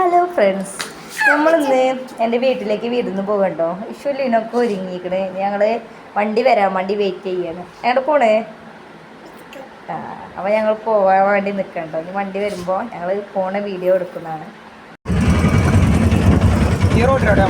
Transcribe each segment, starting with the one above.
Hello friends നമ്മളിന്ന് എന്റെ വീട്ടിലേക്ക് വിരുന്ന് പോകണ്ടോ? ഇഷുലിനൊക്കെ ഒരുങ്ങിക്കണ് ഞങ്ങൾ വണ്ടി വരാൻ വണ്ടി വെയിറ്റ് ചെയ്യാണ്. ഞങ്ങളുടെ പോണേ? ആ അപ്പോൾ ഞങ്ങൾ പോകാൻ വേണ്ടി നിൽക്കണ്ടോ ഇനി വണ്ടി വരുമ്പോൾ ഞങ്ങൾ പോണ വീഡിയോ എടുക്കുന്നതാണ്. ഈ റോഡിലാണ്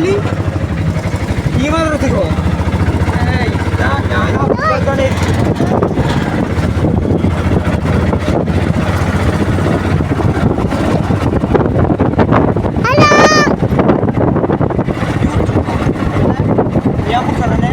ಎಲ್ಲಿ ಈವಾರ ತೆಗೋ Yeah, we're gonna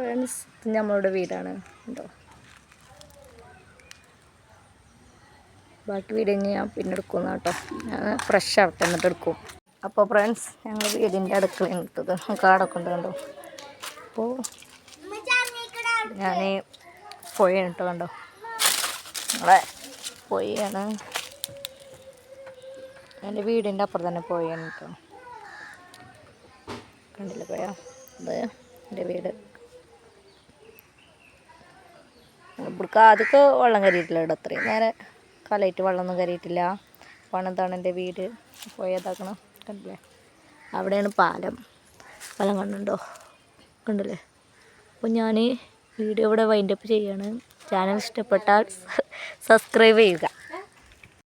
ഫ്രണ്ട്സ് ഇത് നമ്മളുടെ വീടാണ്. കേട്ടോ ബാക്കി വീട് ഞാൻ പിന്നെ എടുക്കുന്ന കേട്ടോ ഞാൻ ഫ്രഷ് ആവട്ടെ എന്നിട്ട് എടുക്കും. അപ്പോൾ ഫ്രണ്ട്സ് ഞങ്ങൾ വീടിന്റെ അടുക്കളയാണ് ഇട്ടത്. കാടൊക്കെ ഉണ്ട് കണ്ടോ? അപ്പോൾ ഞാൻ പോയി കേട്ടോ കണ്ടോ? നമ്മളെ പോയാണ് എന്റെ വീടിന്റെ അപ്പുറം തന്നെ പോയാണ് കേട്ടോ കണ്ടില്ല പോയാ അത് എന്റെ വീട്. ഇവിടേക്ക് ആദ്യമൊക്കെ വെള്ളം കയറിയിട്ടില്ല ഇവിടെ അത്രയും. നേരെ കാലമായിട്ട് വെള്ളമൊന്നും കയറിയിട്ടില്ല. പണിതാണ് എന്റെ വീട്. പോയതാക്കണം കണ്ടില്ലേ? അവിടെയാണ് പാലം. പാലം കണ്ടുണ്ടോ കണ്ടില്ലേ? അപ്പോൾ ഞാൻ വീഡിയോ ഇവിടെ വൈൻഡപ്പ് ചെയ്യാണ്. ചാനൽ ഇഷ്ടപ്പെട്ടാൽ സബ്സ്ക്രൈബ് ചെയ്യുക.